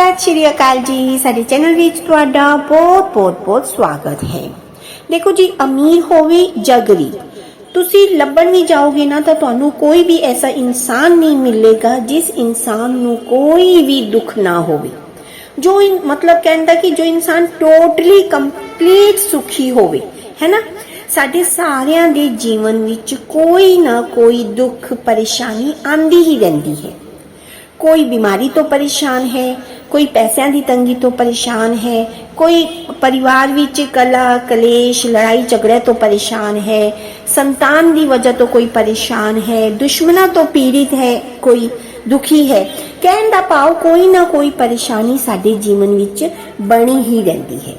ਸਤਿ ਸ਼੍ਰੀ ਅਕਾਲ ਜੀ। ਸਾਡੇ ਚੈਨਲ ਵਿੱਚ ਤੁਹਾਡਾ ਬਹੁਤ ਬਹੁਤ ਬਹੁਤ ਸਵਾਗਤ ਹੈ। ਦੇਖੋ ਜੀ, ਅਮੀਰ ਹੋਵੇ ਜਾਂ ਤੁਸੀਂ ਲੱਭਣ ਵੀ ਜਾਓਗੇ ਨਾ ਤਾਂ ਤੁਹਾਨੂੰ ਕੋਈ ਵੀ ਐਸਾ ਇਨਸਾਨ ਨਹੀਂ ਮਿਲੇਗਾ ਜਿਸ ਇਨਸਾਨ ਨੂੰ ਕੋਈ ਵੀ ਦੁੱਖ ਨਾ ਹੋਵੇ। ਜੋ ਮਤਲਬ ਕਹਿੰਦਾ ਕਿ ਜੋ ਇਨਸਾਨ ਟੋਟਲੀ ਕੰਪਲੀਟ ਸੁਖੀ ਹੋਵੇ, ਹੈ ਸਾਡੇ ਸਾਰਿਆਂ ਦੇ ਜੀਵਨ ਵਿੱਚ ਕੋਈ ਨਾ ਕੋਈ ਦੁੱਖ, ਪਰੇਸ਼ਾਨੀ ਆਂਦੀ ਹੀ ਰਹਿੰਦੀ ਹੈ। ਕੋਈ ਬਿਮਾਰੀ ਤੋਂ ਪਰੇਸ਼ਾਨ ਹੈ, ਕੋਈ ਪੈਸਿਆਂ ਦੀ ਤੰਗੀ ਤੋਂ ਪਰੇਸ਼ਾਨ ਹੈ, ਕੋਈ ਪਰਿਵਾਰ ਵਿੱਚ ਕਲਾ, ਕਲੇਸ਼, ਲੜਾਈ, ਝਗੜੇ ਤੋਂ ਪਰੇਸ਼ਾਨ ਹੈ, ਸੰਤਾਨ ਦੀ ਵਜ੍ਹਾ ਤੋਂ ਕੋਈ ਪਰੇਸ਼ਾਨ ਹੈ, ਦੁਸ਼ਮਣਾਂ ਤੋਂ ਪੀੜਿਤ ਹੈ, ਕੋਈ ਦੁਖੀ ਹੈ। ਕਹਿਣ ਦਾ ਭਾਵ ਕੋਈ ਨਾ ਕੋਈ ਪਰੇਸ਼ਾਨੀ ਸਾਡੇ ਜੀਵਨ ਵਿੱਚ ਬਣੀ ਹੀ ਰਹਿੰਦੀ ਹੈ।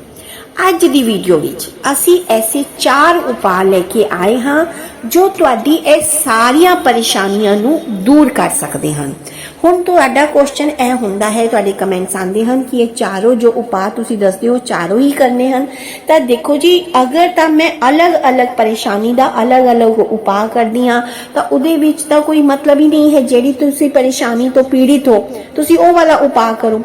ਅੱਜ ਦੀ ਵੀਡੀਓ ਵਿੱਚ ਅਸੀਂ ਐਸੇ ਚਾਰ ਉਪਾਅ ਲੈ ਕੇ ਆਏ ਹਾਂ ਜੋ ਤੁਹਾਡੀ ਇਹ ਸਾਰੀਆਂ ਪਰੇਸ਼ਾਨੀਆਂ ਨੂੰ ਦੂਰ ਕਰ ਸਕਦੇ ਹਨ। ਹੁਣ ਤੁਹਾਡਾ ਕੁਐਸਚਨ ਇਹ ਹੁੰਦਾ ਹੈ, ਤੁਹਾਡੇ ਕਮੈਂਟਸ ਆਉਂਦੇ ਹਨ ਕਿ ਇਹ ਚਾਰੋਂ ਜੋ ਉਪਾਅ ਤੁਸੀਂ ਦੱਸਦੇ ਹੋ ਚਾਰੋਂ ਹੀ ਕਰਨੇ ਹਨ। ਤਾਂ ਦੇਖੋ ਜੀ, ਅਗਰ ਤਾਂ ਮੈਂ ਅਲੱਗ-ਅਲੱਗ ਪਰੇਸ਼ਾਨੀ ਦਾ ਅਲੱਗ-ਅਲੱਗ ਉਪਾਅ ਕਰਦੀ ਹਾਂ, ਤਾਂ ਉਹਦੇ ਵਿੱਚ ਤਾਂ ਕੋਈ ਮਤਲਬ ਹੀ ਨਹੀਂ ਹੈ ਜਿਹੜੀ ਤੁਸੀਂ ਪਰੇਸ਼ਾਨੀ ਤੋਂ ਪੀੜਿਤ ਹੋ। ਤੁਸੀਂ ਉਹ ਵਾਲਾ ਉਪਾਅ ਕਰੋ।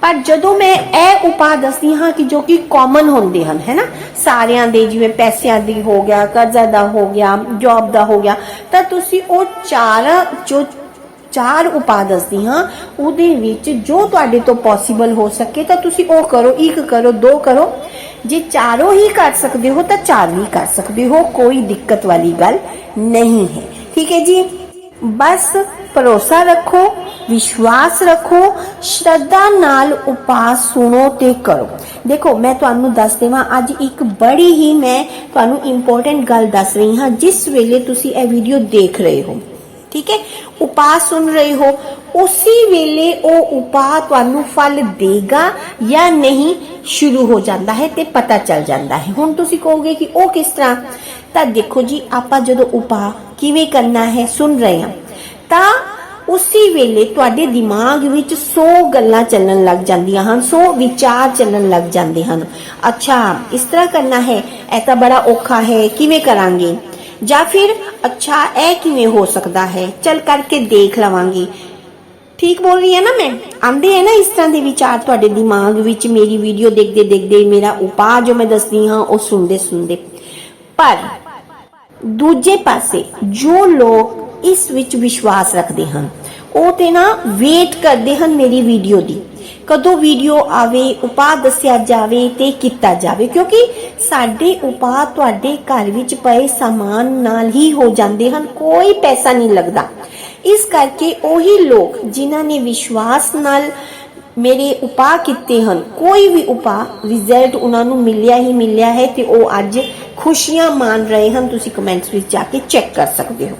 ਪਰ ਜਦੋਂ ਮੈਂ ਇਹ ਉਪਾਅ ਦੱਸਦੀ ਹਾਂ ਕਿ ਜੋ ਕਿ ਕਾਮਨ ਹੁੰਦੇ ਹਨ ਹੈਨਾ ਸਾਰਿਆਂ ਦੇ, ਜਿਵੇਂ ਪੈਸਿਆਂ ਦੀ ਹੋ ਗਿਆ, ਕਰਜ਼ਾ ਦਾ ਹੋ ਗਿਆ ਜੌਬ ਦਾ ਹੋ ਗਿਆ, ਤਾਂ ਤੁਸੀਂ ਉਹ ਚਾਰ ਜੋ ਚਾਰ ਉਪਾਅ ਦੱਸਦੀ ਹਾਂ। ਉਹਦੇ ਵਿੱਚ ਜੋ ਤੁਹਾਡੇ ਤੋਂ ਪੋਸੀਬਲ ਹੋ ਸਕੇ ਤਾਂ ਤੁਸੀਂ ਉਹ ਕਰੋ, ਇੱਕ ਕਰੋ, ਦੋ ਕਰੋ। ਜੇ ਚਾਰੋਂ ਹੀ ਕਰ ਸਕਦੇ ਹੋ ਤਾਂ ਚਾਰ ਵੀ ਕਰ ਸਕਦੇ ਹੋ, ਕੋਈ ਦਿੱਕਤ ਵਾਲੀ ਗੱਲ ਨਹੀਂ ਹੈ। ਠੀਕ ਹੈ ਜੀ? ਬਸ ਭਰੋਸਾ ਰੱਖੋ, ਵਿਸ਼ਵਾਸ ਰੱਖੋ, ਸ਼ਰਧਾ ਨਾਲ ਉਪਾਸ ਸੁਣੋ ਤੇ ਕਰੋ। ਦੇਖੋ, ਮੈਂ ਤੁਹਾਨੂੰ ਦੱਸ ਦੇਵਾਂ, ਅੱਜ ਇੱਕ ਬੜੀ ਹੀ ਮੈਂ ਤੁਹਾਨੂੰ ਇੰਪੋਰਟੈਂਟ ਗੱਲ ਦੱਸ ਰਹੀ ਹਾਂ, ਜਿਸ ਵੇਲੇ ਤੁਸੀਂ ਇਹ ਵੀਡੀਓ ਦੇਖ ਰਹੇ ਹੋ। ਠੀਕ ਹੈ? ਉਪਾਸ ਸੁਣ ਰਹੇ ਹੋ। ਉਸੇ ਵੇਲੇ ਉਹ ਉਪਾਅ ਤੁਹਾਨੂੰ ਫਲ ਦੇਗਾ ਜਾਂ ਨਹੀਂ ਸ਼ੁਰੂ ਹੋ ਜਾਂਦਾ ਹੈ ਤੇ ਪਤਾ ਚੱਲ ਜਾਂਦਾ ਹੈ। ਹੁਣ ਤੁਸੀਂ ਕਹੋਗੇ ਕਿ ਉਹ ਕਿਸ ਤਰ੍ਹਾਂ? ਤਾਂ ਦੇਖੋ ਜੀ, ਆਪਾਂ ਜਦੋਂ ਉਪਾਅ ਕਿਵੇਂ ਕਰਨਾ ਹੈ, ਸੁਣ ਰਹੇ ਹਾਂ। ਤਾਂ ਉਸੇ ਵੇਲੇ ਤੁਹਾਡੇ ਦਿਮਾਗ ਵਿੱਚ 100 ਗੱਲਾਂ ਚੱਲਣ ਲੱਗ ਜਾਂਦੀਆਂ ਹਨ 100 ਵਿਚਾਰ ਚੱਲਣ ਲੱਗ ਜਾਂਦੇ ਹਨ। ਅੱਛਾ, ਇਸ ਤਰ੍ਹਾਂ ਕਰਨਾ ਹੈ, ਇਹ ਤਾਂ ਬੜਾ ਔਖਾ ਹੈ, ਕਿਵੇਂ ਕਰਾਂਗੇ? ਜਾਂ ਫਿਰ, ਅੱਛਾ, ਇਹ ਕਿਵੇਂ ਹੋ ਸਕਦਾ ਹੈ? ਚਲ ਕਰਕੇ ਦੇਖ ਲਵਾਂਗੇ। ਠੀਕ ਬੋਲ ਰਹੀ ਹੈ ਨਾ ਮੈਂ? ਆਂਦੇ ਹੈ ਨਾ ਇਸ ਤਰ੍ਹਾਂ ਦੇ ਵਿਚਾਰ ਤੁਹਾਡੇ ਦਿਮਾਗ ਵਿੱਚ ਮੇਰੀ ਵੀਡੀਓ ਦੇਖਦੇ ਦੇਖਦੇ ਮੇਰਾ ਉਪਾਅ ਜੋ ਮੈਂ ਦੱਸਦੀ ਹਾਂ, ਉਹ ਸੁਣਦੇ ਸੁਣਦੇ। ਪਰ ਦੂਜੇ ਪਾਸੇ ਜੋ ਲੋਕ ਇਸ ਵਿੱਚ ਵਿਸ਼ਵਾਸ ਰੱਖਦੇ ਹਨ, ਉਹ ਤੇ ਨਾ ਵੇਟ ਕਰਦੇ ਹਨ ਮੇਰੀ ਵੀਡੀਓ ਦੀ। ਕਦੋਂ ਵੀਡੀਓ ਆਵੇ, ਉਪਾਅ ਦੱਸਿਆ ਜਾਵੇ ਤੇ ਕੀਤਾ ਜਾਵੇ, ਕਿਉਂਕਿ ਸਾਡੇ ਉਪਾਅ ਤੁਹਾਡੇ ਘਰ ਵਿੱਚ ਪਏ ਸਾਮਾਨ ਨਾਲ ਹੀ ਹੋ ਜਾਂਦੇ ਹਨ, ਕੋਈ ਪੈਸਾ ਨਹੀਂ ਲੱਗਦਾ। ਇਸ ਕਰਕੇ ਉਹੀ ਲੋਕ ਜਿਨ੍ਹਾਂ ਨੇ ਵਿਸ਼ਵਾਸ ਨਾਲ ਮੇਰੇ ਉਪਾਅ ਕੀਤੇ ਹਨ, ਕੋਈ ਵੀ ਉਪਾਅ ਰਿਜ਼ਲਟ ਉਹਨਾਂ ਨੂੰ ਮਿਲਿਆ ਹੀ ਮਿਲਿਆ ਹੈ ਤੇ ਉਹ ਅੱਜ ਖੁਸ਼ੀਆਂ ਮਾਣ ਰਹੇ ਹਨ, ਤੁਸੀਂ ਕਮੈਂਟਸ ਵਿੱਚ ਜਾ ਕੇ ਚੈੱਕ ਕਰ ਸਕਦੇ ਹੋ।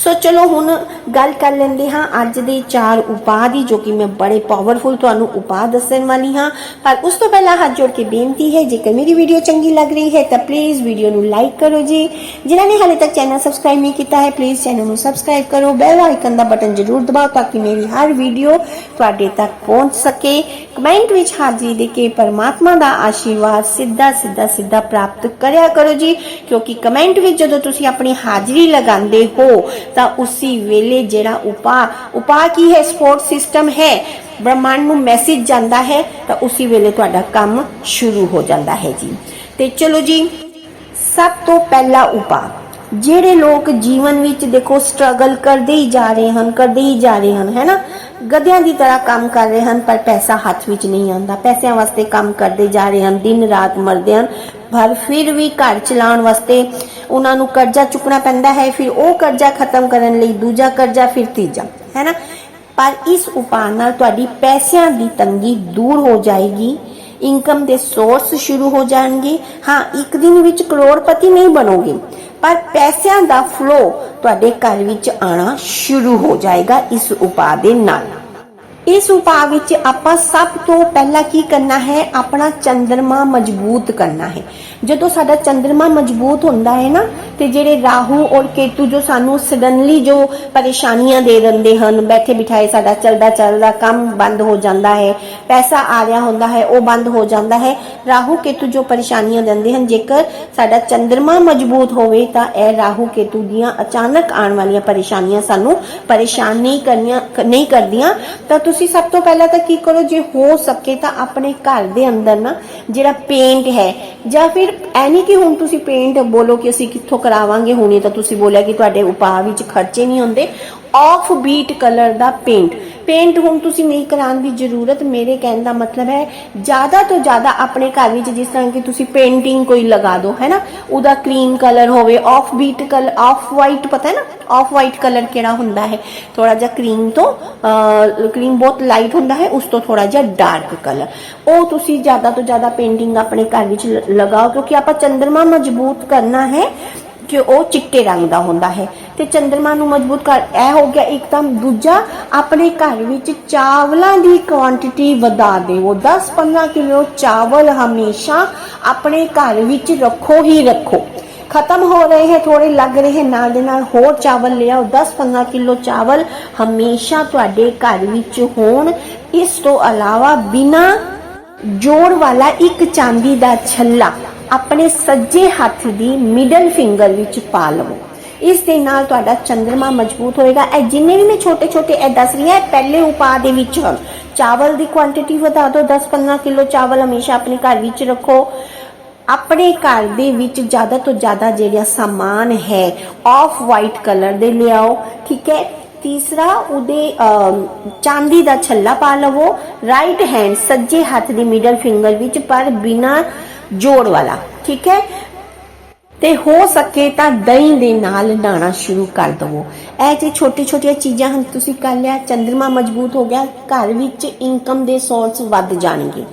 ਸੋ ਚਲੋ ਹੁਣ ਗੱਲ ਕਰ ਲੈਂਦੇ ਹਾਂ ਅੱਜ ਦੇ ਚਾਰ ਉਪਾਅ ਦੀ, ਜੋ ਕਿ ਮੈਂ ਬੜੇ ਪਾਵਰਫੁਲ ਤੁਹਾਨੂੰ ਉਪਾਅ ਦੱਸਣ ਵਾਲੀ ਹਾਂ। ਪਰ ਉਸ ਤੋਂ ਪਹਿਲਾਂ ਹੱਥ ਜੋੜ ਕੇ ਬੇਨਤੀ ਹੈ, ਜੇਕਰ ਮੇਰੀ ਵੀਡੀਓ ਚੰਗੀ ਲੱਗ ਰਹੀ ਹੈ, ਤਾਂ ਪਲੀਜ਼ ਵੀਡੀਓ ਨੂੰ ਲਾਈਕ ਕਰੋ ਜੀ। ਜਿਨ੍ਹਾਂ ਨੇ ਹਾਲੇ ਤੱਕ ਚੈਨਲ ਸਬਸਕ੍ਰਾਈਬ ਨਹੀਂ ਕੀਤਾ ਹੈ ਪਲੀਜ਼ ਚੈਨਲ ਨੂੰ ਸਬਸਕ੍ਰਾਈਬ ਕਰੋ। ਬੈਲ ਆਈਕਨ ਦਾ ਬਟਨ ਜ਼ਰੂਰ ਦਬਾਓ, ਤਾਂ ਕਿ ਮੇਰੀ ਹਰ ਵੀਡੀਓ ਤੁਹਾਡੇ ਤੱਕ ਪਹੁੰਚ ਸਕੇ। ਕਮੈਂਟ ਵਿੱਚ ਹਾਜ਼ਰੀ ਦੇ ਕੇ ਪਰਮਾਤਮਾ ਦਾ ਆਸ਼ੀਰਵਾਦ ਸਿੱਧਾ ਸਿੱਧਾ ਸਿੱਧਾ ਪ੍ਰਾਪਤ ਕਰਿਆ ਕਰੋ ਜੀ। ਕਿਉਂਕਿ ਕਮੈਂਟ ਵਿੱਚ ਜਦੋਂ ਤੁਸੀਂ ਆਪਣੀ ਹਾਜ਼ਰੀ ਲਗਾਉਂਦੇ ਹੋ ਤਾਂ ਉਸੇ ਵੇਲੇ ਜਿਹੜਾ ਉਪਾਅ ਉਪਾਅ ਕੀ ਹੈ? ਸਪੋਰਟ ਸਿਸਟਮ ਹੈ। ਬ੍ਰਹਮੰਡ ਨੂੰ ਮੈਸੇਜ ਜਾਂਦਾ ਹੈ ਤਾਂ ਉਸੇ ਵੇਲੇ ਤੁਹਾਡਾ ਕੰਮ ਸ਼ੁਰੂ ਹੋ ਜਾਂਦਾ ਹੈ ਜੀ। ਤੇ ਚਲੋ ਜੀ, ਸਭ ਤੋਂ ਪਹਿਲਾ ਉਪਾ ਜਿਹੜੇ ਲੋਕ ਜੀਵਨ ਵਿੱਚ ਦੇਖੋ ਸਟਰਗਲ ਕਰਦੇ ਹੀ ਜਾ ਰਹੇ ਹਨ, ਕਰਦੇ ਹੀ ਜਾ ਰਹੇ ਹਨ, ਹੈਨਾ? ਗਧਿਆਂ ਦੀ ਤਰ੍ਹਾਂ ਕੰਮ ਕਰ ਰਹੇ ਹਨ, ਪਰ ਪੈਸਾ ਹੱਥ ਵਿੱਚ ਨਹੀਂ ਆਉਂਦਾ। ਪੈਸਿਆਂ ਵਾਸਤੇ ਕੰਮ ਕਰਦੇ ਜਾ ਰਹੇ ਹਨ, ਦਿਨ ਰਾਤ ਮਰਦੇ ਹਨ। ਪਰ ਫਿਰ ਵੀ ਘਰ ਚਲਾਉਣ ਵਾਸਤੇ ਉਹਨਾਂ ਨੂੰ ਕਰਜ਼ਾ ਚੁੱਕਣਾ ਪੈਂਦਾ ਹੈ, ਫਿਰ ਉਹ ਕਰਜ਼ਾ ਖਤਮ ਕਰਨ ਲਈ ਦੂਜਾ ਕਰਜ਼ਾ, ਫਿਰ ਤੀਜਾ ਹੈਨਾ ਪਰ ਇਸ ਉਪਾਅ ਨਾਲ ਤੁਹਾਡੀ ਪੈਸਿਆਂ ਦੀ ਤੰਗੀ ਦੂਰ ਹੋ ਜਾਏਗੀ ਇਨਕਮ ਦੇ ਸੋਰਸ ਸ਼ੁਰੂ ਹੋ ਜਾਣਗੇ, ਹਾਂ, ਇੱਕ ਦਿਨ ਵਿੱਚ ਕਰੋੜਪਤੀ ਨਹੀਂ ਬਣੋਗੇ, ਪਰ ਪੈਸਿਆਂ ਦਾ ਫਲੋ ਤੁਹਾਡੇ ਘਰ ਵਿੱਚ ਆਣਾ ਸ਼ੁਰੂ ਹੋ ਜਾਏਗਾ ਇਸ ਉਪਾਅ ਦੇ ਨਾਲ। ਇਸ ਉਪਾਅ ਵਿੱਚ ਆਪਾਂ ਸਭ ਤੋਂ ਪਹਿਲਾਂ ਕੀ ਕਰਨਾ ਹੈ? ਆਪਣਾ ਚੰਦਰਮਾ ਮਜ਼ਬੂਤ ਕਰਨਾ ਹੈ। ਜਦੋਂ ਸਾਡਾ ਚੰਦਰਮਾ ਮਜ਼ਬੂਤ ਹੁੰਦਾ ਹੈ ਨਾ, ਤੇ ਜਿਹੜੇ ਰਾਹੂ ਔਰ ਕੇਤੂ ਜੋ ਸਾਨੂੰ ਸਡਨਲੀ ਜੋ ਪਰੇਸ਼ਾਨੀਆਂ ਦੇ ਦਿੰਦੇ ਹਨ ਬੈਠੇ ਬਿਠਾਏ ਸਾਡਾ ਚੱਲਦਾ ਚੱਲਦਾ ਕੰਮ ਬੰਦ ਹੋ ਜਾਂਦਾ ਹੈ, ਪੈਸਾ ਆ ਰਿਹਾ ਹੁੰਦਾ ਹੈ, ਉਹ ਬੰਦ ਹੋ ਜਾਂਦਾ ਹੈ। ਰਾਹੂ ਕੇਤੂ ਜੋ ਪਰੇਸ਼ਾਨੀਆਂ ਦਿੰਦੇ ਹਨ, ਜੇਕਰ ਸਾਡਾ ਚੰਦਰਮਾ ਮਜ਼ਬੂਤ ਹੋਵੇ, ਤਾਂ ਇਹ ਰਾਹੂ ਕੇਤੂ ਦੀਆਂ ਅਚਾਨਕ ਆਉਣ ਵਾਲੀਆਂ ਪਰੇਸ਼ਾਨੀਆਂ ਸਾਨੂੰ ਪਰੇਸ਼ਾਨ ਨਹੀਂ ਕਰਨੀਆਂ, ਨਹੀਂ ਕਰਦੀਆਂ। ਤਾਂ ਤੁਸੀਂ ਤੁਸੀਂ ਸਭ ਤੋਂ ਪਹਿਲਾਂ ਤਾਂ ਕੀ ਕਰੋ, ਜੇ ਹੋ ਸਕੇ ਤਾਂ ਆਪਣੇ ਘਰ ਦੇ ਅੰਦਰ ਨਾ ਜਿਹੜਾ ਪੇਂਟ ਹੈ, ਜਾਂ ਫਿਰ ਐਨੀ ਕਿ ਹੁਣ ਤੁਸੀਂ ਪੇਂਟ ਬੋਲੋ ਕਿ ਅਸੀਂ ਕਿੱਥੋਂ ਕਰਾਵਾਂਗੇ, ਹੁਣੇ ਤਾਂ ਤੁਸੀਂ ਬੋਲਿਆ ਕਿ ਤੁਹਾਡੇ ਉਪਾਅ ਵਿੱਚ ਖਰਚੇ ਨਹੀਂ ਹੁੰਦੇ ਆਫ ਬੀਟ ਕਲਰ ਦਾ ਪੇਂਟ ਪੇਂਟ ਹੁਣ ਤੁਸੀਂ ਨਹੀਂ ਕਰਾਉਣ ਦੀ ਜ਼ਰੂਰਤ, ਮੇਰੇ ਕਹਿਣ ਦਾ ਮਤਲਬ ਹੈ, ਜ਼ਿਆਦਾ ਤੋਂ ਜ਼ਿਆਦਾ ਆਪਣੇ ਘਰ ਵਿੱਚ ਜਿਸ ਤਰ੍ਹਾਂ ਕਿ ਤੁਸੀਂ ਪੇਂਟਿੰਗ ਕੋਈ ਲਗਾ ਦਿਓ ਹੈ ਨਾ? ਉਹਦਾ ਕਰੀਮ ਕਲਰ ਹੋਵੇ off beat colour off white ਪਤਾ ਹੈ ਨਾ? ਆਫ ਵਾਈਟ ਕਲਰ ਕਿਹੜਾ ਹੁੰਦਾ ਹੈ? ਥੋੜਾ ਜਿਹਾ ਕਰੀਮ ਤੋਂ ਕ੍ਰੀਮ ਬਹੁਤ ਲਾਈਟ ਹੁੰਦਾ ਹੈ, ਉਸ ਤੋਂ ਥੋੜਾ ਜਿਹਾ ਡਾਰਕ ਕਲਰ ਉਹ ਤੁਸੀਂ ਜ਼ਿਆਦਾ ਤੋਂ ਜ਼ਿਆਦਾ ਪੇਂਟਿੰਗ ਆਪਣੇ ਘਰ ਵਿੱਚ ਲਗਾਓ, ਕਿਉਂਕਿ ਆਪਾਂ ਚੰਦਰਮਾ ਮਜ਼ਬੂਤ ਕਰਨਾ ਹੈ ਕਿ ਉਹ ਚਿੱਟੇ ਰੰਗ ਦਾ ਹੁੰਦਾ ਹੈ। ਤੇ ਚੰਦਰਮਾ ਨੂੰ ਮਜ਼ਬੂਤ ਕਰ, ਇਹ ਹੋ ਗਿਆ ਇੱਕਦਮ ਦੂਜਾ, ਆਪਣੇ ਘਰ ਵਿੱਚ ਚਾਵਲਾਂ ਦੀ ਕੁਆਂਟੀਟੀ ਵਧਾ ਦੇਵੋ। 10-15 ਕਿਲੋ ਚਾਵਲ ਹਮੇਸ਼ਾ ਆਪਣੇ ਘਰ ਵਿੱਚ ਰੱਖੋ ਹੀ ਰੱਖੋ। ਖਤਮ ਹੋ ਰਹੇ ਹੈ ਥੋੜੇ ਲੱਗ ਰਹੇ ਹੈ, ਨਾਲ ਦੇ ਨਾਲ ਹੋਰ ਚਾਵਲ ਲਿਆਓ। 10-15 ਕਿਲੋ ਚਾਵਲ ਹਮੇਸ਼ਾ ਤੁਹਾਡੇ ਘਰ ਵਿੱਚ ਹੋਣ। ਇਸ ਤੋਂ ਇਲਾਵਾ ਬਿਨਾ ਜੋੜ ਵਾਲਾ ਇੱਕ ਚਾਂਦੀ ਦਾ ਛੱਲਾ। ਆਪਣੇ ਸੱਜੇ ਹੱਥ ਦੀ ਮਿਡਲ ਫਿੰਗਰ ਵਿੱਚ ਪਾ ਲਵੋ। ਇਸ ਦੇ ਨਾਲ ਤੁਹਾਡਾ ਚੰਦਰਮਾ ਮਜ਼ਬੂਤ ਹੋਏਗਾ। ਇਹ ਜਿੰਨੇ ਵੀ ਮੈਂ ਛੋਟੇ ਛੋਟੇ ਇਹ ਦੱਸ ਰਹੀ ਹਾਂ ਪਹਿਲੇ ਉਪਾਅ ਦੇ ਵਿੱਚ ਹਨ। ਚਾਵਲ ਦੀ ਕੁਆਂਟੀਟੀ ਵਧਾ ਦਿਓ 10-15 ਕਿਲੋ ਚਾਵਲ ਹਮੇਸ਼ਾ ਆਪਣੇ ਘਰ ਵਿੱਚ ਰੱਖੋ। ਆਪਣੇ ਘਰ ਦੇ ਵਿੱਚ ਜ਼ਿਆਦਾ ਤੋਂ ਜ਼ਿਆਦਾ ਜਿਹੜਾ ਸਾਮਾਨ ਹੈ ਆਫ ਵਾਈਟ ਕਲਰ ਦੇ ਲਿਆਓ, ਠੀਕ ਹੈ? ਤੀਸਰਾ, ਉਹਦੇ ਚਾਂਦੀ ਦਾ ਛੱਲਾ ਪਾ ਲਵੋ। ਰਾਈਟ ਹੈਂਡ ਸੱਜੇ ਹੱਥ ਦੀ ਮਿਡਲ ਫਿੰਗਰ ਵਿੱਚ, ਪਰ ਬਿਨਾ ਜੋੜ ਵਾਲਾ, ਠੀਕ ਹੈ? ਤੇ ਹੋ ਸਕੇ ਤਾਂ ਦਹੀਂ ਦੇ ਨਾਲ ਨਹਾਣਾ ਸ਼ੁਰੂ ਕਰ ਦਵੋ। ਇਹ ਜੇ ਛੋਟੀ ਛੋਟੀਆਂ ਚੀਜ਼ਾਂ ਹਨ, ਤੁਸੀਂ ਕਰ ਲਿਆ, ਚੰਦਰਮਾ ਮਜ਼ਬੂਤ ਹੋ ਗਿਆ, ਘਰ ਵਿੱਚ ਇਨਕਮ ਦੇ ਸੋਰਸ ਵੱਧ ਜਾਣਗੇ।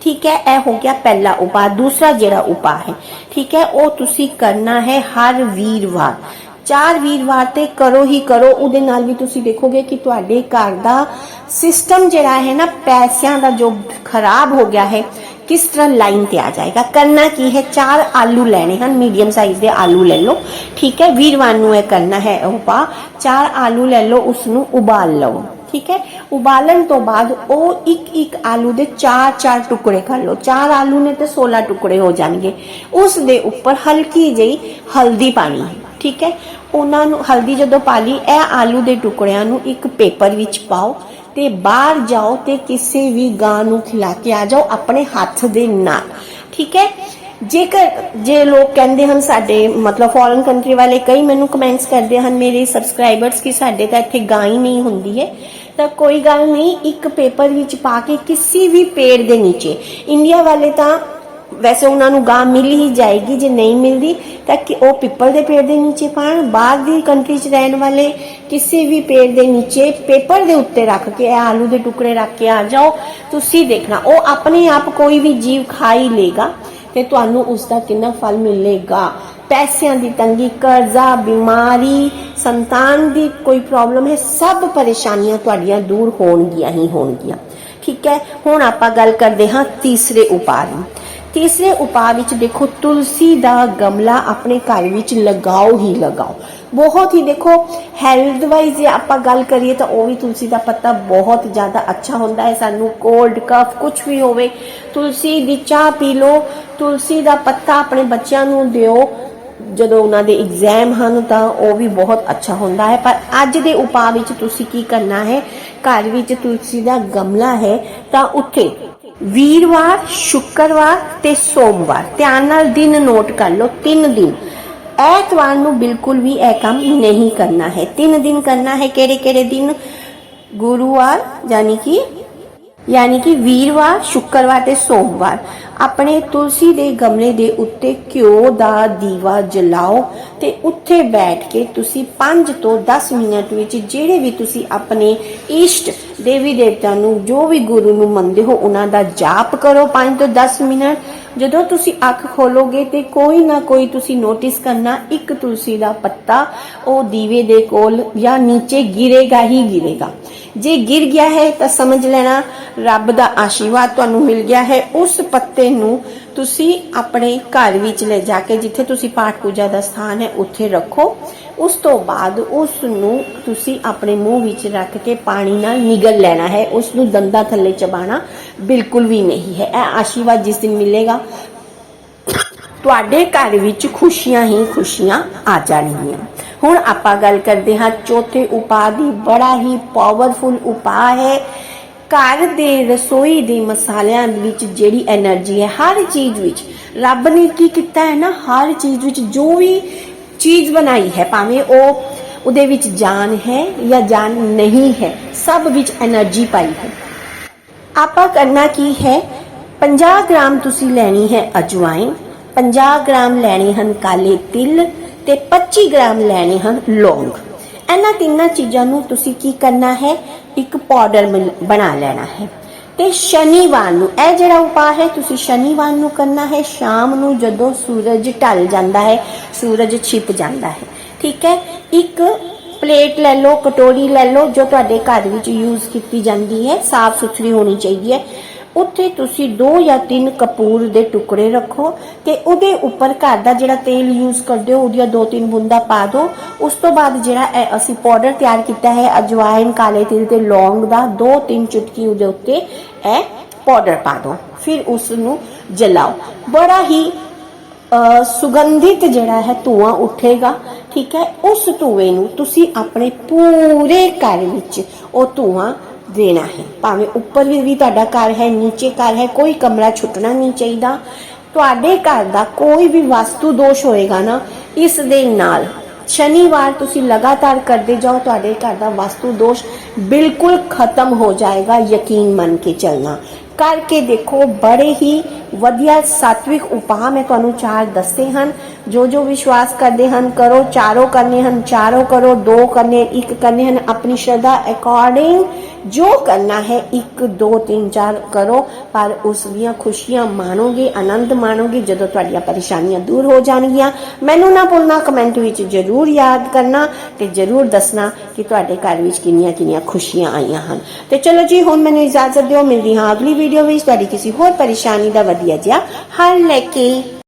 ਠੀਕ ਹੈ? ਇਹ ਹੋ ਗਿਆ ਪਹਿਲਾ ਉਪਾਅ। ਦੂਸਰਾ ਜਿਹੜਾ ਉਪਾਅ ਹੈ, ਠੀਕ ਹੈ? ਉਹ ਤੁਸੀਂ ਕਰਨਾ ਹੈ ਹਰ ਵੀਰਵਾਰ। ਚਾਰ ਵੀਰਵਾਰ ਤੇ ਕਰੋ ਹੀ ਕਰੋ, ਉਹਦੇ ਨਾਲ ਵੀ ਤੁਸੀਂ ਦੇਖੋਗੇ ਕਿ ਤੁਹਾਡੇ ਘਰ ਦਾ ਸਿਸਟਮ ਜਿਹੜਾ ਹੈ ਨਾ, ਪੈਸਿਆਂ ਦਾ ਜੋ ਖਰਾਬ ਹੋ ਗਿਆ ਹੈ ਕਿਸ ਤਰ੍ਹਾਂ ਲਾਈਨ ਤੇ ਆ ਜਾਏਗਾ? ਕਰਨਾ ਕੀ ਹੈ? ਚਾਰ ਆਲੂ ਲੈਣੇ ਹਨ ਮੀਡੀਅਮ ਸਾਈਜ਼ ਦੇ ਆਲੂ ਲੈ ਲਓ। ਠੀਕ ਹੈ? ਵੀਰਵਾਰ ਨੂੰ ਇਹ ਕਰਨਾ ਹੈ, ਉਹ ਪਾ। ਚਾਰ ਆਲੂ ਲੈ ਲਓ ਉਸ ਨੂੰ ਉਬਾਲ ਲਓ। ਠੀਕ ਹੈ? ਉਬਾਲਣ ਤੋਂ ਬਾਅਦ ਉਹ ਇੱਕ ਇੱਕ ਆਲੂ ਦੇ ਚਾਰ ਚਾਰ ਟੁਕੜੇ ਕਰ ਲਓ। ਚਾਰ ਆਲੂ ਨੇ ਤੇ 16 ਟੁਕੜੇ ਹੋ ਜਾਣਗੇ। ਉਸ ਦੇ ਉੱਪਰ ਹਲਕੀ ਜਿਹੀ ਹਲਦੀ ਪਾਣੀ ਹੈ। ਠੀਕ ਹੈ? ਉਹਨਾਂ ਨੂੰ, ਹਲਦੀ ਜਦੋਂ ਪਾ ਲਈ, ਇਹ ਆਲੂ ਦੇ ਟੁਕੜਿਆਂ ਨੂੰ ਇੱਕ ਪੇਪਰ ਵਿੱਚ ਪਾਓ। ਤੇ ਬਾਹਰ ਜਾਓ ਤੇ ਕਿਸੇ ਵੀ ਗਾਂ ਨੂੰ ਖਿਲਾ ਕੇ ਆ ਜਾਓ ਆਪਣੇ ਹੱਥ ਦੇ ਨਾਲ। ਠੀਕ ਹੈ? ਜੇਕਰ ਜੇ ਲੋਕ ਕਹਿੰਦੇ ਹਨ ਸਾਡੇ, ਮਤਲਬ ਫੋਰਨ ਕੰਟਰੀ ਵਾਲੇ ਕਈ ਮੈਨੂੰ ਕਮੈਂਟਸ ਕਰਦੇ ਹਨ, ਮੇਰੇ ਸਬਸਕ੍ਰਾਈਬਰਸ ਕਿ ਸਾਡੇ ਤਾਂ ਇੱਥੇ ਗਾਂ ਹੀ ਨਹੀਂ ਹੁੰਦੀ ਹੈ। ਤਾਂ ਕੋਈ ਗੱਲ ਨਹੀਂ, ਇੱਕ ਪੇਪਰ ਵਿੱਚ ਪਾ ਕੇ ਕਿਸੇ ਵੀ ਪੇੜ ਦੇ ਨੀਚੇ। ਇੰਡੀਆ ਵਾਲੇ ਤਾਂ ਵੈਸੇ ਉਹਨਾਂ ਨੂੰ ਗਾਂ ਮਿਲ ਹੀ ਜਾਏਗੀ, ਜੇ ਨਹੀਂ ਮਿਲਦੀ ਤਾਂ ਕਿ ਉਹ ਪਿੱਪਲ ਦੇ ਪੇੜ ਦੇ ਨੀਚੇ ਪਾਣ, ਬਾਹਰ ਦੀ ਕੰਟਰੀ 'ਚ ਰਹਿਣ ਵਾਲੇ ਕਿਸੇ ਵੀ ਪੇੜ ਦੇ ਨੀਚੇ ਪੇਪਰ ਦੇ ਉੱਤੇ ਰੱਖ ਕੇ, ਇਹ ਆਲੂ ਦੇ ਟੁਕੜੇ ਰੱਖ ਕੇ ਆ ਜਾਓ, ਤੁਸੀਂ ਦੇਖਣਾ। ਉਹ ਆਪਣੇ ਆਪ ਕੋਈ ਵੀ ਜੀਵ ਖਾ ਹੀ ਲੇਗਾ ਤੇ ਤੁਹਾਨੂੰ ਉਸ ਦਾ ਕਿੰਨਾ ਫਲ ਮਿਲੇਗਾ। ਪੈਸਿਆਂ ਦੀ ਤੰਗੀ, ਕਰਜ਼ਾ, ਬਿਮਾਰੀ, ਸੰਤਾਨ ਦੀ ਕੋਈ ਪ੍ਰੋਬਲਮ ਹੈ, ਸਭ ਪਰੇਸ਼ਾਨੀਆਂ ਤੁਹਾਡੀਆਂ ਦੂਰ ਹੋਣਗੀਆਂ ਹੀ ਹੋਣਗੀਆਂ। ਠੀਕ ਹੈ, ਹੁਣ ਆਪਾਂ ਗੱਲ ਕਰਦੇ ਹਾਂ ਤੀਸਰੇ ਉਪਾਅ ਦੀ। ਤੀਸਰੇ ਉਪਾਅ ਵਿੱਚ ਦੇਖੋ, ਤੁਲਸੀ ਦਾ ਗਮਲਾ ਆਪਣੇ ਘਰ ਵਿੱਚ ਲਗਾਓ ਹੀ ਲਗਾਓ। ਬਹੁਤ ਹੀ ਦੇਖੋ ਹੈਲਥ ਵਾਈਜ਼ ਜੇ ਆਪਾਂ ਗੱਲ ਕਰੀਏ ਤਾਂ ਉਹ ਵੀ ਤੁਲਸੀ ਦਾ ਪੱਤਾ ਬਹੁਤ ਜ਼ਿਆਦਾ ਅੱਛਾ ਹੁੰਦਾ ਹੈ। ਸਾਨੂੰ ਕੋਲਡ ਕਫ ਕੁਝ ਵੀ ਹੋਵੇ, ਤੁਲਸੀ ਦੀ ਚਾਹ ਪੀ ਲਓ, ਤੁਲਸੀ ਦਾ ਪੱਤਾ ਆਪਣੇ ਬੱਚਿਆਂ ਨੂੰ ਦਿਓ। ਜਦੋਂ ਉਹਨਾਂ ਦੇ ਐਗਜ਼ਾਮ ਹਨ ਤਾਂ ਉਹ ਵੀ ਬਹੁਤ ਅੱਛਾ ਹੁੰਦਾ ਹੈ। ਪਰ ਅੱਜ ਦੇ ਉਪਾਅ ਵਿੱਚ ਤੁਸੀਂ ਕੀ ਕਰਨਾ ਹੈ? ਘਰ ਵਿੱਚ ਤੁਲਸੀ ਦਾ ਗਮਲਾ ਹੈ ਤਾਂ ਉੱਥੇ ਵੀਰਵਾਰ, ਸ਼ੁੱਕਰਵਾਰ ਤੇ ਸੋਮਵਾਰ। ਧਿਆਨ ਨਾਲ ਦਿਨ ਨੋਟ ਕਰ ਲਓ, ਤਿੰਨ ਦਿਨ। ਐਤਵਾਰ ਨੂੰ ਬਿਲਕੁਲ ਵੀ ਇਹ ਕੰਮ ਨਹੀਂ ਕਰਨਾ ਹੈ। ਤਿੰਨ ਦਿਨ ਕਰਨਾ ਹੈ ਕਿਹੜੇ ਕਿਹੜੇ ਦਿਨ? ਗੁਰੂਵਾਰ, ਯਾਨੀ ਕਿ ਯਾਨੀ ਕਿ ਵੀਰਵਾਰ, ਸ਼ੁੱਕਰਵਾਰ ਤੇ ਸੋਮਵਾਰ। ਆਪਣੇ ਤੁਲਸੀ ਦੇ ਗਮਲੇ ਦੇ ਉੱਤੇ ਘਿਓ ਦਾ ਦੀਵਾ ਜਲਾਓ ਤੇ ਉੱਥੇ ਬੈਠ ਕੇ ਤੁਸੀਂ 5 ਤੋਂ 10 ਮਿੰਟ ਵਿੱਚ ਜਿਹੜੇ ਵੀ ਤੁਸੀਂ ਆਪਣੇ ਇਸ਼ਟ ਦੇਵੀ ਦੇਵਤਾ ਨੂੰ, ਜੋ ਵੀ ਗੁਰੂ ਨੂੰ ਮੰਨਦੇ ਹੋ, ਉਹਨਾਂ ਦਾ ਜਾਪ ਕਰੋ 5 ਤੋਂ 10 ਮਿੰਟ। ਜਦੋਂ ਤੁਸੀਂ ਅੱਖ ਖੋਲੋਗੇ ਤੇ ਕੋਈ ਨਾ ਕੋਈ ਤੁਸੀਂ ਨੋਟਿਸ ਕਰਨਾ, ਇੱਕ ਤੁਲਸੀ ਦਾ ਪੱਤਾ ਉਹ ਦੀਵੇ ਦੇ ਕੋਲ ਜਾਂ ਨੀਚੇ ਗਿਰੇਗਾ ਹੀ ਗਿਰੇਗਾ। ਜੇ ਗਿਰ ਗਿਆ ਹੈ ਤਾਂ ਸਮਝ ਲੈਣਾ ਰੱਬ ਦਾ ਆਸ਼ੀਰਵਾਦ ਤੁਹਾਨੂੰ ਮਿਲ ਗਿਆ ਹੈ। ਉਸ ਪੱਤੇ ਨੂੰ ਤੁਸੀਂ ਆਪਣੇ ਘਰ ਵਿੱਚ ਲੈ ਜਾ ਕੇ ਜਿੱਥੇ ਤੁਸੀਂ ਪਾਠ ਪੂਜਾ ਦਾ ਸਥਾਨ ਹੈ, ਉੱਥੇ ਰੱਖੋ। ਉਸ ਤੋਂ ਬਾਅਦ ਉਸ ਨੂੰ ਤੁਸੀਂ ਆਪਣੇ ਮੂੰਹ ਵਿੱਚ ਰੱਖ ਕੇ ਪਾਣੀ ਨਾਲ ਨਿਗਲ ਲੈਣਾ ਹੈ। ਉਸ ਨੂੰ ਦੰਦਾਂ ਥੱਲੇ ਚਬਾਣਾ ਬਿਲਕੁਲ ਵੀ ਨਹੀਂ ਹੈ। ਇਹ ਆਸ਼ੀਰਵਾਦ ਜਿਸ ਦਿਨ ਮਿਲੇਗਾ, ਤੁਹਾਡੇ ਘਰ ਵਿੱਚ ਖੁਸ਼ੀਆਂ ਹੀ ਖੁਸ਼ੀਆਂ ਆ ਜਾਣਗੀਆਂ। ਹੁਣ ਆਪਾਂ ਗੱਲ ਕਰਦੇ ਹਾਂ ਚੌਥੇ ਉਪਾਅ ਦੀ। ਬੜਾ ਹੀ ਪਾਵਰਫੁਲ ਉਪਾਅ ਹੈ। ਘਰ ਦੇ ਰਸੋਈ ਦੇ ਮਸਾਲਿਆਂ ਵਿੱਚ ਜਿਹੜੀ એનર્ਜੀ ਹੈ, ਹਰ ਚੀਜ਼ ਵਿੱਚ। ਰੱਬ ਨੇ ਕੀ ਕੀਤਾ ਹੈ ਨਾ, ਹਰ ਚੀਜ਼ ਵਿੱਚ ਜੋ ਵੀ ਚੀਜ਼ ਬਣਾਈ ਹੈ, ਭਾਵੇਂ ਉਹ ਉਹਦੇ ਵਿੱਚ ਜਾਨ ਹੈ ਜਾਂ ਜਾਨ ਨਹੀਂ ਹੈ, ਸਭ ਵਿੱਚ એનર્ਜੀ ਪਾਈ ਹੈ। ਆਪਾਂ ਕਰਨਾ ਕੀ ਹੈ 50 ਗ੍ਰਾਮ ਤੁਸੀਂ ਲੈਣੀ ਹੈ ਅਜਵਾਇਨ 50 ਗ੍ਰਾਮ ਲੈਣੇ ਹਨ ਕਾਲੇ ਤਿਲ ਤੇ 25 ਗ੍ਰਾਮ ਲੈਣੇ ਹਨ ਲੌਂਗ। ਇਹਨਾਂ ਤਿੰਨਾਂ ਚੀਜ਼ਾਂ ਨੂੰ ਤੁਸੀਂ ਕੀ ਕਰਨਾ ਹੈ? ਇੱਕ ਪਾਊਡਰ ਬਣਾ ਲੈਣਾ ਹੈ। ਤੇ ਸ਼ਨੀਵਾਰ ਨੂੰ, ਇਹ ਜਿਹੜਾ ਉਪਾਅ ਹੈ, ਤੁਸੀਂ ਸ਼ਨੀਵਾਰ ਨੂੰ ਕਰਨਾ ਹੈ। ਸ਼ਾਮ ਨੂੰ ਜਦੋਂ ਸੂਰਜ ਢਲ ਜਾਂਦਾ ਹੈ, ਸੂਰਜ ਛਿਪ ਜਾਂਦਾ ਹੈ। ਠੀਕ ਹੈ? ਇੱਕ ਪਲੇਟ ਲੈ ਲਓ, ਕਟੋਰੀ ਲੈ ਲਓ, ਜੋ ਤੁਹਾਡੇ ਘਰ ਵਿੱਚ ਯੂਜ਼ ਕੀਤੀ ਜਾਂਦੀ ਹੈ। ਸਾਫ਼ ਸੁਥਰੀ ਹੋਣੀ ਚਾਹੀਦੀ ਹੈ। ਉੱਥੇ ਤੁਸੀਂ ਦੋ ਜਾਂ ਤਿੰਨ ਕਪੂਰ ਦੇ ਟੁਕੜੇ ਰੱਖੋ ਤੇ ਉਹਦੇ ਉੱਪਰ ਘਰ ਦਾ ਜਿਹੜਾ ਤੇਲ ਯੂਜ਼ ਕਰਦੇ ਹੋ, ਉਹਦੀਆਂ ਦੋ ਤਿੰਨ ਬੂੰਦਾਂ ਪਾ ਦਿਓ ਉਸ ਤੋਂ ਬਾਅਦ ਜਿਹੜਾ ਇਹ ਅਸੀਂ ਪਾਊਡਰ ਤਿਆਰ ਕੀਤਾ ਹੈ ਅਜਵਾਇਨ ਕਾਲੇ ਤਿਲ ਤੇ ਲੌਂਗ ਦਾ, ਦੋ ਤਿੰਨ ਚੁਟਕੀ ਉਹਦੇ ਉੱਤੇ ਇਹ ਪਾਊਡਰ ਪਾ ਦਿਓ ਫਿਰ ਉਸ ਨੂੰ ਜਲਾਓ। ਬੜਾ ਹੀ ਸੁਗੰਧਿਤ ਜਿਹੜਾ ਹੈ ਧੂਆਂ ਉੱਠੇਗਾ, ਠੀਕ ਹੈ? ਉਸ ਧੂਏ ਨੂੰ ਤੁਸੀਂ ਆਪਣੇ ਪੂਰੇ ਘਰ ਵਿੱਚ ਉਹ ਧੂਆਂ ਦੇਣਾ ਹੈ। ਭਾਵੇਂ ਉੱਪਰ ਵੀ ਵੀ ਤੁਹਾਡਾ ਘਰ ਹੈ, ਨੀਚੇ ਘਰ ਹੈ, ਕੋਈ ਕਮਰਾ ਛੁੱਟਣਾ ਨਹੀਂ ਚਾਹੀਦਾ। ਤੁਹਾਡੇ ਘਰ ਦਾ ਕੋਈ ਵੀ ਵਾਸਤੂ ਦੋਸ਼ ਹੋਏਗਾ ਨਾ, ਇਸ ਦੇ ਨਾਲ ਸ਼ਨੀਵਾਰ ਤੁਸੀਂ ਲਗਾਤਾਰ ਕਰਦੇ ਜਾਓ, ਤੁਹਾਡੇ ਘਰ ਦਾ ਵਾਸਤੂ ਦੋਸ਼ ਬਿਲਕੁਲ ਖਤਮ ਹੋ ਜਾਏਗਾ, ਯਕੀਨ ਮੰਨ ਕੇ ਚੱਲਣਾ। ਕਰਕੇ ਦੇਖੋ, ਬੜੇ ਹੀ ਵਧੀਆ ਸਾਤਵਿਕ ਉਪਾਅ ਮੈਂ ਤੁਹਾਨੂੰ ਚਾਰ ਦੱਸੇ ਹਨ। ਜੋ ਜੋ ਵਿਸ਼ਵਾਸ ਕਰਦੇ ਹਨ, ਕਰੋ, ਚਾਰੋਂ ਕਰਨੇ ਹਨ, ਚਾਰੋਂ ਕਰੋ, ਦੋ ਕਰਨੇ, ਇੱਕ ਕਰਨੇ ਹਨ। ਆਪਣੀ ਸ਼ਰਧਾ ਅਕੋਰਡਿੰਗ ਜੋ ਕਰਨਾ ਹੈ 1 2 3 4 ਕਰੋ, ਪਰ ਉਸ ਦੀਆਂ ਖੁਸ਼ੀਆਂ ਮਾਣੋਗੇ, ਆਨੰਦ ਮਾਣੋਗੇ, ਜਦੋਂ ਤੁਹਾਡੀਆਂ ਪਰੇਸ਼ਾਨੀਆਂ ਦੂਰ ਹੋ ਜਾਣਗੀਆਂ। ਮੈਨੂੰ ਨਾ ਭੁੱਲਣਾ ਕਮੈਂਟ ਵਿੱਚ ਜਰੂਰ ਯਾਦ ਕਰਨਾ ਤੇ ਜਰੂਰ ਦੱਸਣਾ ਕਿ ਤੁਹਾਡੇ ਘਰ ਵਿੱਚ ਕਿੰਨੀਆਂ ਕਿੰਨੀਆਂ ਖੁਸ਼ੀਆਂ ਆਈਆਂ ਹਨ। ਤੇ ਚਲੋ ਜੀ, ਹੁਣ ਮੈਨੂੰ ਇਜਾਜ਼ਤ ਦਿਓ, ਮਿਲਦੀ ਹਾਂ ਅਗਲੀ ਵੀਡੀਓ ਵਿੱਚ। ਤੁਹਾਡੀ ਕਿਸੇ ਹੋਰ ਪਰੇਸ਼ਾਨੀ ਦਾ ਵਧੀਆ ਜਿਹਾ ਹੱਲ ਲੈ ਕੇ।